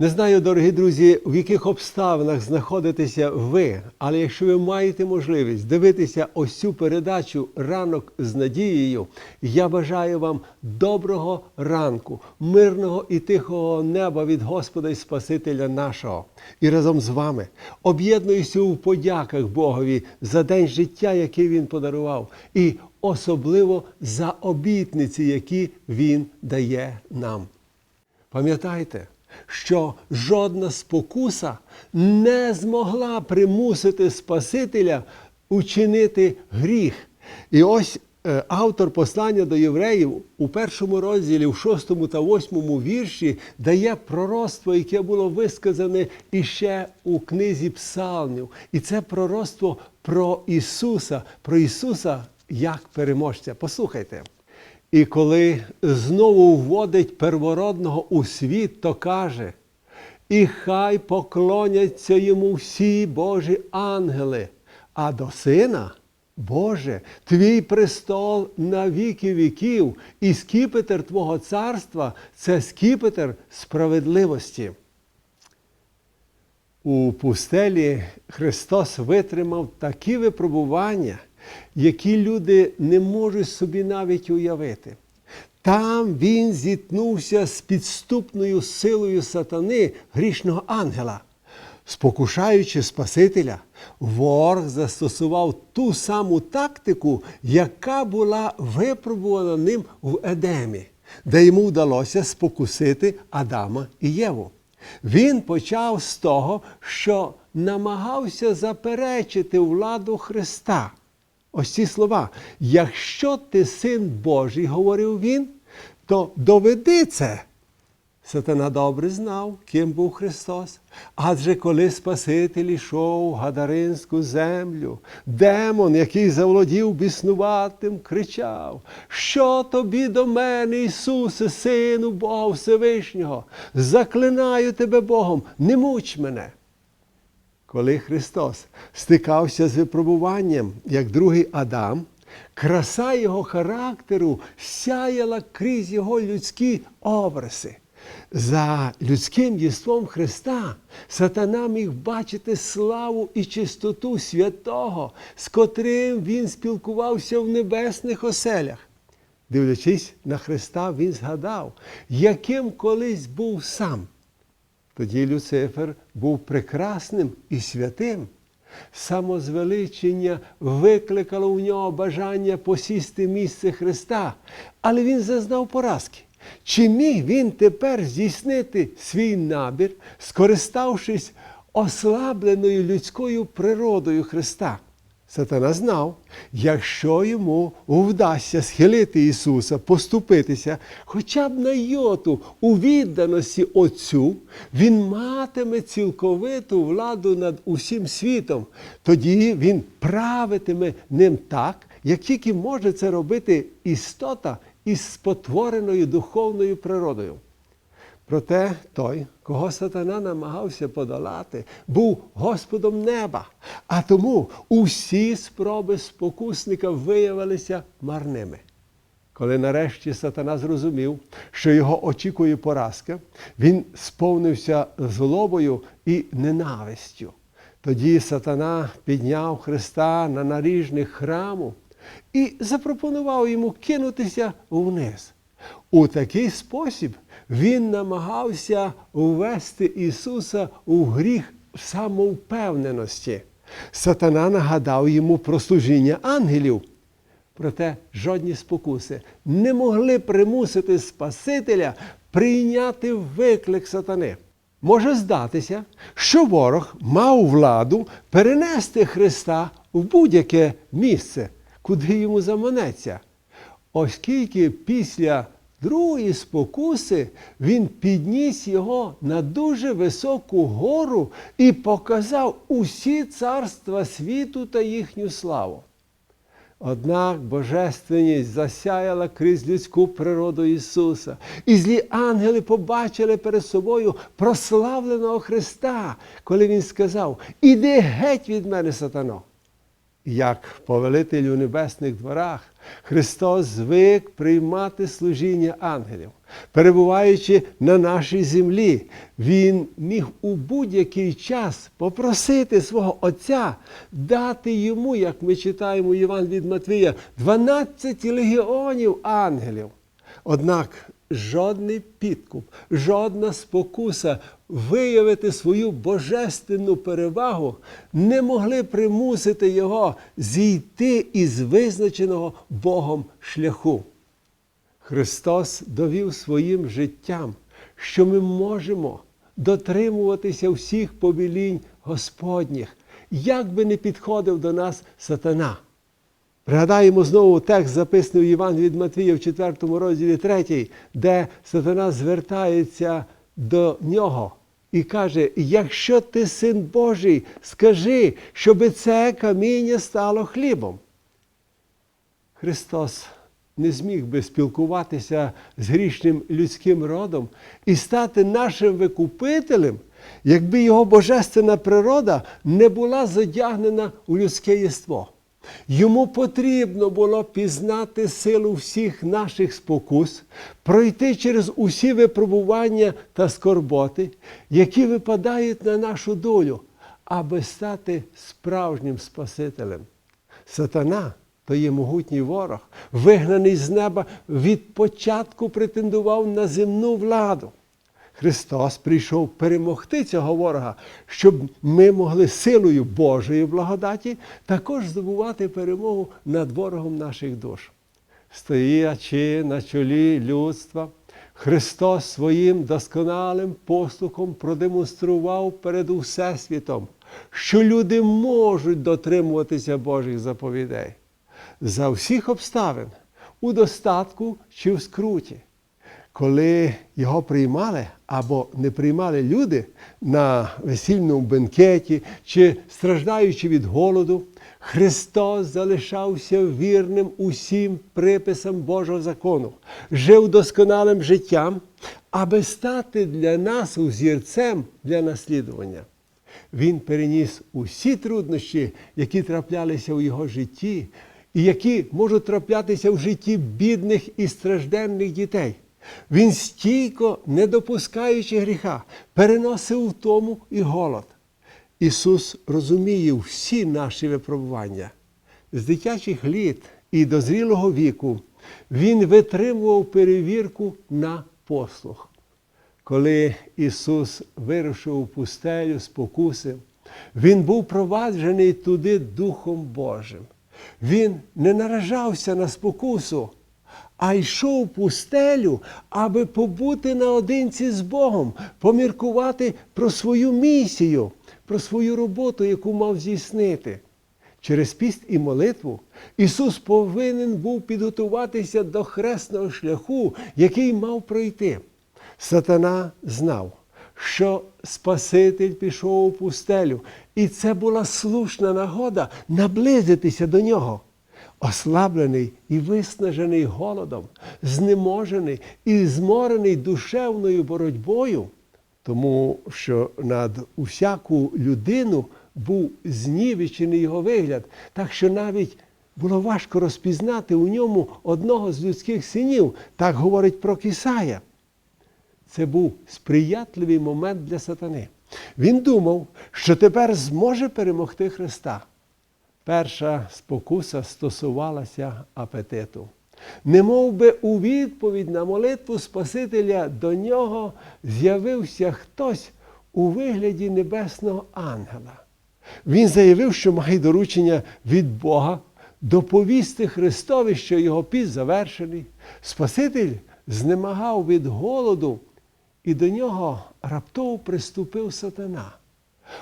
Не знаю, дорогі друзі, в яких обставинах знаходитеся ви, але якщо ви маєте можливість дивитися ось цю передачу ранок з надією, я бажаю вам доброго ранку, мирного і тихого неба від Господа і Спасителя нашого. І разом з вами об'єднуюся у подяках Богові за день життя, який Він подарував, і особливо за обітниці, які Він дає нам. Пам'ятайте, що жодна спокуса не змогла примусити Спасителя учинити гріх. І ось е, автор послання до євреїв у першому розділі, в шостому та восьмому вірші дає пророцтво, яке було висказане іще у книзі Псалмів. І це пророцтво про Ісуса, про Ісуса як переможця. Послухайте. І коли знову вводить первородного у світ, то каже: і хай поклоняться йому всі Божі ангели, а до сина, Боже, твій престол на віки віків, і скіпетр Твого царства це скіпетр справедливості. У пустелі Христос витримав такі випробування, які люди не можуть собі навіть уявити. Там він зіткнувся з підступною силою сатани грішного ангела. Спокушаючи Спасителя, ворог застосував ту саму тактику, яка була випробувана ним в Едемі, де йому вдалося спокусити Адама і Єву. Він почав з того, що намагався заперечити владу Христа. Ось ці слова. Якщо ти син Божий, говорив він, то доведи це. Сатана добре знав, ким був Христос. Адже коли Спаситель ішов в Гадаринську землю, демон, який заволодів біснуватим, кричав: Що тобі до мене, Ісусе, Сину Бога Всевишнього? Заклинаю тебе Богом, не муч мене. Коли Христос стикався з випробуванням, як другий Адам, краса його характеру сяяла крізь його людські образи. За людським єством Христа сатана міг бачити славу і чистоту святого, з котрим він спілкувався в небесних оселях. Дивлячись на Христа, він згадав, яким колись був сам. Тоді Люцифер був прекрасним і святим. Самозвеличення викликало у нього бажання посісти місце Христа, але він зазнав поразки. Чи міг він тепер здійснити свій набір, скориставшись ослабленою людською природою Христа? Сатана знав, якщо йому вдасться схилити Ісуса, поступитися хоча б на йоту у відданості Отцю, Він матиме цілковиту владу над усім світом. Тоді Він правитиме ним так, як тільки може це робити істота із спотвореною духовною природою. Проте той, кого сатана намагався подолати, був Господом неба. А тому усі спроби спокусника виявилися марними. Коли нарешті сатана зрозумів, що його очікує поразка, він сповнився злобою і ненавистю. Тоді сатана підняв Христа на наріжних храму і запропонував йому кинутися вниз. У такий спосіб він намагався ввести Ісуса у гріх самовпевненості. Сатана нагадав йому про служіння ангелів. Проте жодні спокуси не могли примусити Спасителя прийняти виклик сатани. Може здатися, що ворог мав владу перенести Христа в будь-яке місце, куди йому заманеться. Оскільки після другої спокуси він підніс його на дуже високу гору і показав усі царства світу та їхню славу. Однак божественність засяяла крізь людську природу Ісуса, і злі ангели побачили перед собою прославленого Христа, коли Він сказав: Іди геть від мене, сатано. Як повелитель у небесних дворах, Христос звик приймати служіння ангелів. Перебуваючи на нашій землі, він міг у будь-який час попросити свого Отця дати йому, як ми читаємо Іван від Матвія, 12 легіонів ангелів. Однак жодний підкуп, жодна спокуса виявити свою божественну перевагу не могли примусити його зійти із визначеного Богом шляху. Христос довів своїм життям, що ми можемо дотримуватися всіх повелінь Господніх, як би не підходив до нас сатана. Пригадаємо знову текст, записаний у Іван від Матвія в 4 розділі 3, де сатана звертається до нього і каже: якщо ти син Божий, скажи, щоби це каміння стало хлібом. Христос не зміг би спілкуватися з грішним людським родом і стати нашим викупителем, якби його божественна природа не була задягнена у людське єство. Йому потрібно було пізнати силу всіх наших спокус, пройти через усі випробування та скорботи, які випадають на нашу долю, аби стати справжнім Спасителем. Сатана то є могутній ворог, вигнаний з неба, від початку претендував на земну владу. Христос прийшов перемогти цього ворога, щоб ми могли силою Божої благодаті також здобувати перемогу над ворогом наших душ. Стоячи на чолі людства, Христос своїм досконалим послухом продемонстрував перед Всесвітом, що люди можуть дотримуватися Божих заповідей за всіх обставин, у достатку чи в скруті. Коли його приймали або не приймали люди на весільному бенкеті чи страждаючи від голоду, Христос залишався вірним усім приписам Божого закону, жив досконалим життям, аби стати для нас узірцем для наслідування. Він переніс усі труднощі, які траплялися у його житті, і які можуть траплятися в житті бідних і стражденних дітей. Він стійко, не допускаючи гріха, переносив втому і голод. Ісус розуміє всі наші випробування. З дитячих літ і до зрілого віку Він витримував перевірку на послух. Коли Ісус вирушив у пустелю спокуси, Він був проваджений туди Духом Божим. Він не наражався на спокусу, а йшов пустелю, аби побути наодинці з Богом, поміркувати про свою місію, про свою роботу, яку мав здійснити. Через піст і молитву Ісус повинен був підготуватися до хресного шляху, який мав пройти. Сатана знав, що Спаситель пішов у пустелю, і це була слушна нагода наблизитися до нього. Ослаблений і виснажений голодом, знеможений і зморений душевною боротьбою, тому що над усяку людину був знівечений його вигляд, так що навіть було важко розпізнати у ньому одного з людських синів, так говорить про Кисая. Це був сприятливий момент для сатани. Він думав, що тепер зможе перемогти Христа. Перша спокуса стосувалася апетиту. Немов би у відповідь на молитву Спасителя до нього з'явився хтось у вигляді небесного ангела. Він заявив, що має доручення від Бога доповісти Христові, що його піст завершений. Спаситель знемагав від голоду, і до нього раптово приступив сатана.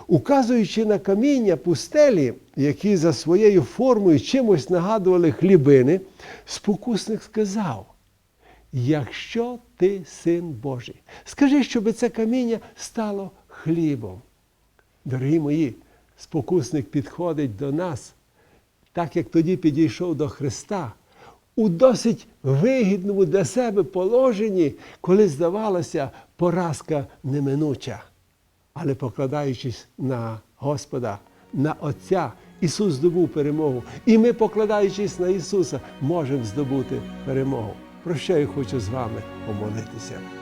Указуючи на каміння пустелі, які за своєю формою чимось нагадували хлібини, спокусник сказав: якщо ти син Божий, скажи, щоб це каміння стало хлібом. Дорогі мої, спокусник підходить до нас, так як тоді підійшов до Христа, у досить вигідному для себе положенні, коли здавалося, поразка неминуча. Але покладаючись на Господа, на Отця, Ісус здобув перемогу. І ми, покладаючись на Ісуса, можемо здобути перемогу. про що я хочу з вами помолитися.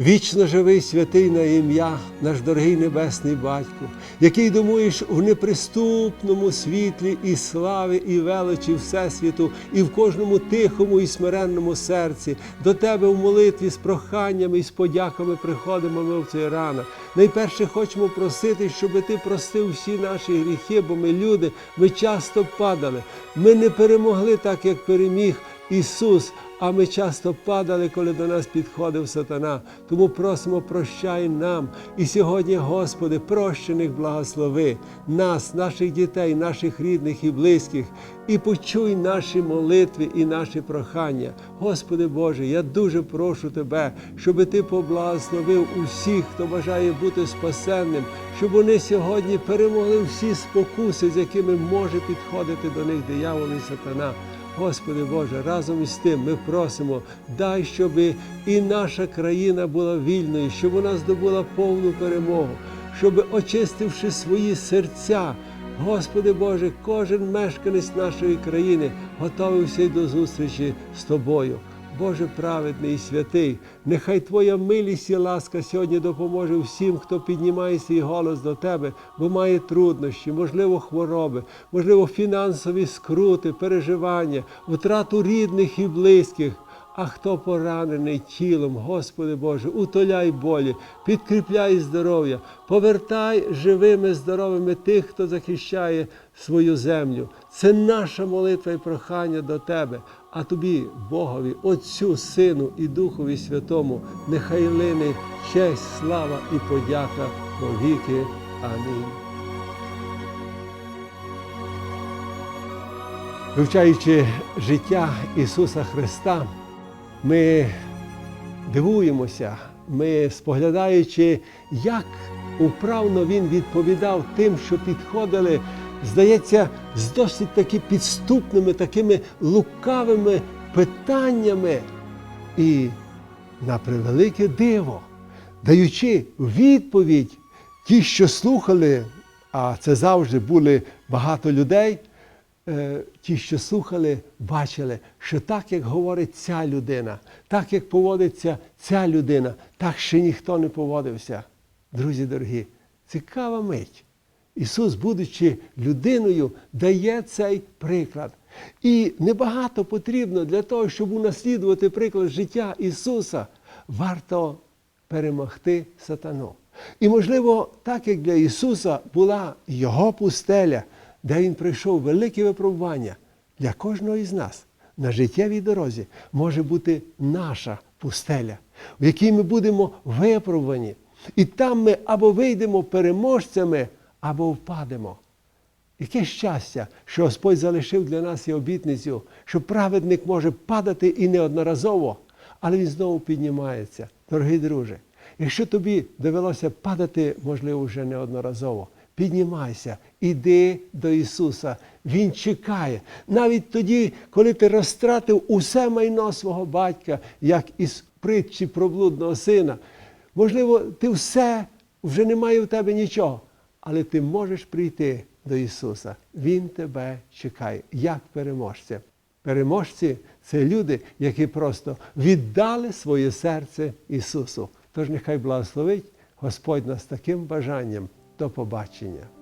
Вічно живий святий на ім'я, наш дорогий Небесний Батько, який домуєш в неприступному світлі і слави, і величі Всесвіту, і в кожному тихому і смиренному серці. До Тебе в молитві з проханнями і з подяками приходимо ми в цей ранок. Найперше хочемо просити, щоб Ти простив всі наші гріхи, бо ми люди, ми часто падали. Ми не перемогли так, як переміг Ісус. А ми часто падали, коли до нас підходив сатана. Тому просимо, прощай нам. І сьогодні, Господи, прощених благослови нас, наших дітей, наших рідних і близьких, і почуй наші молитви і наші прохання. Господи Боже, я дуже прошу Тебе, щоб Ти поблагословив усіх, хто бажає бути спасенним, щоб вони сьогодні перемогли всі спокуси, з якими може підходити до них диявол і сатана. Господи Боже, разом із тим ми просимо, дай, щоб і наша країна була вільною, щоб вона здобула повну перемогу, щоб, очистивши свої серця, Господи Боже, кожен мешканець нашої країни готовився до зустрічі з Тобою. Боже праведний і святий, нехай Твоя милість і ласка сьогодні допоможе всім, хто піднімає свій голос до Тебе, бо має труднощі, можливо, хвороби, можливо, фінансові скрути, переживання, втрату рідних і близьких. А хто поранений тілом, Господи Боже, утоляй болі, підкріпляй здоров'я, повертай живими, здоровими тих, хто захищає свою землю. Це наша молитва і прохання до Тебе. А тобі, Богові, Отцю, Сину і Духові Святому, нехай лине честь, слава і подяка во віки. Амінь. Вивчаючи життя Ісуса Христа, ми дивуємося, ми споглядаючи, як управно Він відповідав тим, що підходили, здається, з досить таки підступними, такими лукавими питаннями. І на превелике диво, даючи відповідь, ті, що слухали, а це завжди були багато людей. Е, ті, що слухали, бачили, що так, як говорить ця людина, так як поводиться ця людина, так ще ніхто не поводився. Друзі дорогі, цікава мить. Ісус, будучи людиною, дає цей приклад. І небагато потрібно для того, щоб унаслідувати приклад життя Ісуса, варто перемогти сатану. І, можливо, так як для Ісуса була Його пустеля, де Він пройшов велике випробування для кожного із нас на життєвій дорозі може бути наша пустеля, в якій ми будемо випробувані. І там ми або вийдемо переможцями, або впадемо. Яке щастя, що Господь залишив для нас і обітницю, що праведник може падати і неодноразово, але він знову піднімається. Дорогий друже, якщо тобі довелося падати, можливо, вже неодноразово, піднімайся, іди до Ісуса. Він чекає. Навіть тоді, коли ти розтратив усе майно свого батька, як із притчі про блудного сина. Можливо, ти все, вже немає в тебе нічого, але ти можеш прийти до Ісуса. Він тебе чекає, як переможця. Переможці це люди, які просто віддали своє серце Ісусу. Тож нехай благословить Господь нас таким бажанням. До побачення.